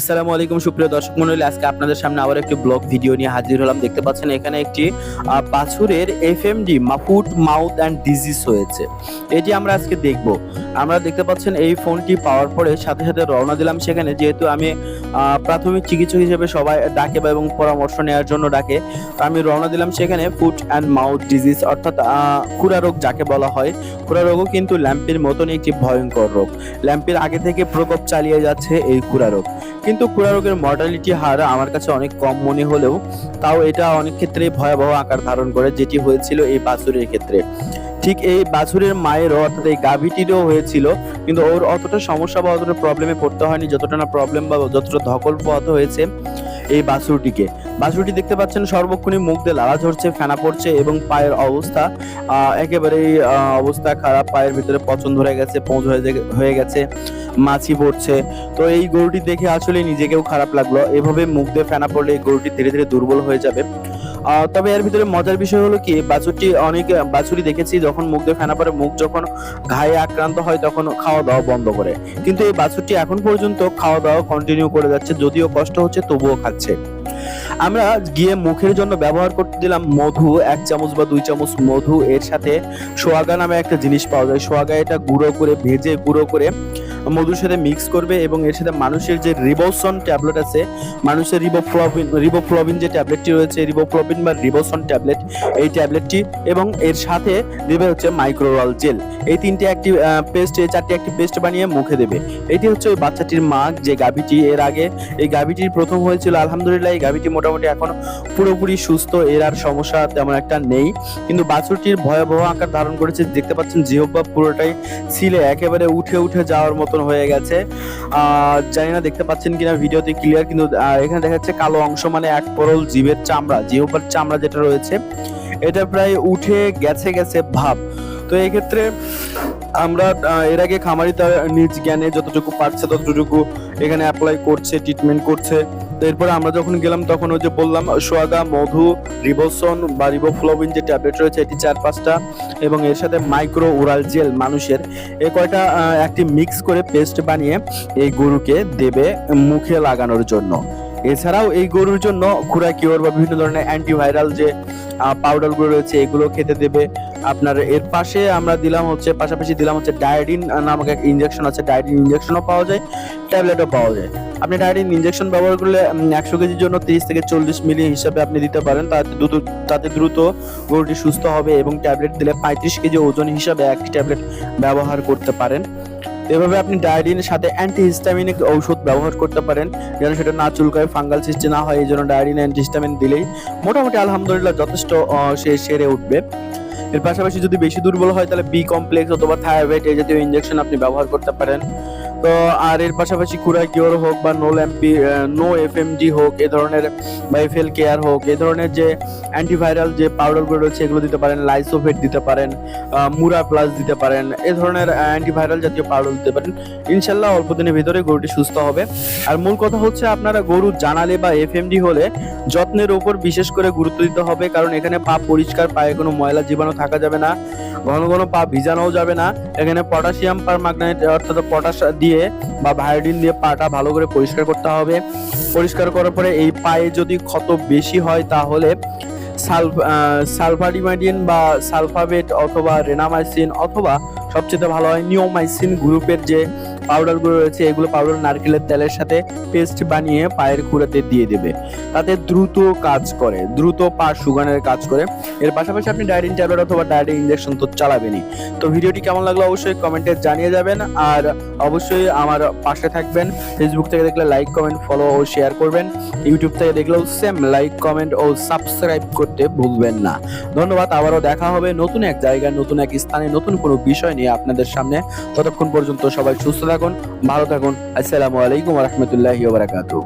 আসসালামু আলাইকুম সুপ্রিয় দর্শক মন্ডলী আজকে আপনাদের সামনে আবার একটি ব্লগ ভিডিও নিয়ে হাজির হলাম। দেখতে পাচ্ছেন এখানে একটি আহ, বাছুরের এফএমডি মাফুট মাউথ অ্যান্ড ডিজিজ হয়েছে। এটি আমরা আজকে দেখব। আমরা দেখতে পাচ্ছেন এই ফোনটি পাওয়ার পরে সাথে সাথে রওনা দিলাম সেখানে। যেহেতু আমি প্রাথমিক চিকিৎসক হিসেবে সবাই ডাকে বা এবং পরামর্শ নেওয়ার জন্য ডাকে আমি রওনা দিলাম সেখানে ফুট অ্যান্ড মাউথ ডিজিজ অর্থাৎ খুরা রোগ যাকে বলা হয়। খুরা রোগও কিন্তু ল্যাম্পের মতনই একটি ভয়ঙ্কর রোগ। ল্যাম্পের আগে থেকে প্রকোপ চালিয়ে যাচ্ছে এই খুরা রোগ। কিন্তু খুরা রোগের মর্টালিটি হার আমার কাছে অনেক কম মনে হলেও তাও এটা অনেক ক্ষেত্রে ভয়াবহ আকার ধারণ করে, যেটি হয়েছিল এই বাছুরের ক্ষেত্রে। ঠিক এই বাছুরের মায়েরও অর্থাৎ এই গাভীটিরও হয়েছিল, কিন্তু ওর অতটা সমস্যা বা অতটা প্রবলেমে পড়তে হয়নি। যতটা না প্রবলেম বা যতটা ধকল পথ হয়েছে এই বাছুরটিকে। বাছুরটি দেখতে পাচ্ছেন সর্বক্ষণই মুখ দিয়ে লালা ঝরছে, ফেনা পড়ছে এবং পায়ের অবস্থা একেবারেই অবস্থা খারাপ। পায়ের ভিতরে পচন ধরে গেছে, পৌঁছ হয়ে গেছে, মাছি পড়ছে। তো এই গরুটি দেখে আসলে নিজেকেও খারাপ লাগল। এভাবে মুখ দিয়ে ফেনা পড়লে এই গরুটি ধীরে ধীরে দুর্বল হয়ে যাবে। তবে এর ভিতরে মজার বিষয় হলো কি, বাছুরটি অনেক বাছুরি দেখেছি, যখন মুখ দিয়ে ফেনা পড়ে, মুখ যখন ঘায়ে আক্রান্ত হয়, তখন খাওয়া দাওয়া বন্ধ করে। কিন্তু এই বাছুরটি এখন পর্যন্ত খাওয়া দাওয়া কন্টিনিউ করে যাচ্ছে, যদিও কষ্ট হচ্ছে, তবুও খাচ্ছে। আমরা গিয়ে মুখের জন্য ব্যবহার করতে দিলাম মধু, এক চামচ বা দুই চামচ মধু, এর সাথে সোয়াগা নামে একটা জিনিস পাওয়া যায়। সোয়াগা এটা গুঁড়ো করে, ভেজে গুঁড়ো করে মধুর সাথে মিক্স করবে এবং এর সাথে মানুষের যে রিবোসন ট্যাবলেট আছে, মানুষের রিবোফ্লবিন রিবোফ্লবিন যে ট্যাবলেটটি রয়েছে রিবোফ্লবিন বা রিবোসন ট্যাবলেট এই ট্যাবলেটটি এবং এর সাথে দেবে হচ্ছে মাইক্রোরাল জেল এই তিনটি একটি পেস্ট চারটি একটি পেস্ট বানিয়ে মুখে দেবে। এটি হচ্ছে ওই বাচ্চাটির মা যে গাভীটি এর আগে, এই গাভীটির প্রথম হয়েছিল। আলহামদুলিল্লাহ, এই গাভীটি মোটামুটি এখন পুরোপুরি সুস্থ, এর আর সমস্যা তেমন একটা নেই। কিন্তু বাছুরটির ভয়াবহ আকার ধারণ করেছে, দেখতে পাচ্ছেন জিহ্বা পুরোটাই ছিলে, একেবারে উঠে উঠে যাওয়ার মতন হয়ে গেছে। জানি না, দেখতে পাচ্ছেন কিনা ভিডিওতে ক্লিয়ার কিন্তু এখানে দেখা যাচ্ছে কালো অংশ মানে এক পরল জীবের চামড়া, জিহ্বার চামড়া যেটা রয়েছে, এটা প্রায় উঠে গেছে গেছে ভাব। তো এই ক্ষেত্রে আমরা এর আগে খামারি তার নিজ জ্ঞানে যতটুকু পারছে, ততটুকু এখানে অ্যাপ্লাই করছে ট্রিটমেন্ট করছে। তো এরপরে আমরা যখন গেলাম, তখন ওই যে বললাম, সোয়াগা, মধু রিবোসন বা রিবোফ্লোবিন যে ট্যাবলেট রয়েছে, এটি চার পাঁচটা এবং এর সাথে মাইক্রো ওরাল জেল মানুষের এই কয়টা একটি মিক্স করে পেস্ট বানিয়ে এই গরুকে দেবে মুখে লাগানোর জন্য। এছাড়াও এই গরুর জন্য খুরা কিওর বা বিভিন্ন ধরনের অ্যান্টিভাইরাল যে পাউডারগুলো রয়েছে, এগুলো খেতে দেবে। আপনার এর পাশে আমরা দিলাম হচ্ছে, পাশাপাশি দিলাম হচ্ছে ডায়োডিন নামক এক ইনজেকশন আছে। ডায়োডিন ইনজেকশনও পাওয়া যায়, ট্যাবলেটও পাওয়া যায়। আপনি ডায়োডিন ইনজেকশন ব্যবহার করলে একশো কেজির জন্য তিরিশ থেকে চল্লিশ মিলি হিসাবে আপনি দিতে পারেন। তাতে দ্রুত তাতে দ্রুত গরুটি সুস্থ হবে এবং ট্যাবলেট দিলে পঁয়ত্রিশ কেজি ওজন হিসাবে একটি ট্যাবলেট ব্যবহার করতে পারেন। এভাবে আপনি ডায়োডিনের সাথে অ্যান্টিহিস্টামিনিক ঔষধ ব্যবহার করতে পারেন, যেন সেটা না চুলকায়, ফাঙ্গাল সৃষ্টি না হয়, এই জন্য ডায়োডিন অ্যান্টিহিস্টামিন দিলেই মোটামুটি আলহামদুলিল্লাহ যথেষ্ট সে সেরে উঠবে। এর পাশাপাশি যদি বেশি দুর্বল হয়, তাহলে বি কমপ্লেক্স অথবা থায়াবেট এই জাতীয় ইঞ্জেকশন আপনি ব্যবহার করতে পারেন। তো আর এর পাশাপাশি কুরা কিওর হোক বা নো ল্যাম্পি নো এফএমডি হোক, এ ধরনের, বা এফএল কেয়ার হোক, এ ধরনের যে অ্যান্টিভাইরাল যে পাউডারগুলো রয়েছে, এগুলো দিতে পারেন লাইসোভেট দিতে পারেন মুরা প্লাস দিতে পারেন, এ ধরনের অ্যান্টিভাইরাল জাতীয় পাউডার দিতে পারেন। ইনশাল্লাহ অল্প দিনের ভিতরে গরুটি সুস্থ হবে। আর মূল কথা হচ্ছে আপনারা গরু জানালে বা এফএমডি হলে যত্নের উপর বিশেষ করে গুরুত্ব দিতে হবে, কারণ এখানে পা পরিষ্কার, পায়ে কোনো ময়লা জীবাণু থাকা যাবে না, ঘন ঘন পা ভিজানোও যাবে না। এখানে পটাশিয়াম পার ম্যাগনেট অর্থাৎ পটাশ দিয়ে বা ভায়োডিন দিয়ে পাটা ভালো করে পরিষ্কার করতে হবে। পরিষ্কার করার পরে এই পায়ে যদি ক্ষত বেশি হয় তাহলে সালফা সালফাডিমাইডিন বা সালফাবেট অথবা রেনামাইসিন অথবা সবচেয়ে ভালো হয় নিওমাইসিন গ্রুপের যে পাউডারগুলো রয়েছে, এগুলো পাউডার নারকেলের তেলের সাথে পেস্ট বানিয়ে পায়ের খুঁড়াতে দিয়ে দেবে। তাতে দ্রুত কাজ করে, দ্রুত পা সুগানের কাজ করে। এর পাশাপাশি আপনি ডায়েরিন ট্যাবলেট অথবা ডায়েরিন ইনজেকশন তো চালাবেনই। তো ভিডিওটি কেমন লাগল অবশ্যই কমেন্টে জানিয়ে যাবেন। আর অবশ্যই আমার পাশে থাকবেন। ফেসবুক থেকে দেখলে লাইক কমেন্ট ফলো ও শেয়ার করবেন। ইউটিউব থেকে দেখলেও সেম লাইক কমেন্ট ও সাবস্ক্রাইব করতে ভুলবেন না। ধন্যবাদ, আবারও দেখা হবে নতুন এক জায়গায়, নতুন এক স্থানে, নতুন কোনো বিষয় নিয়ে আপনাদের সামনে। ততক্ষণ পর্যন্ত সবাই সুস্থ থাকুন ভালো থাকুন। আসসালামু আলাইকুম রহমতুল্লাহি বারাকাতুহ।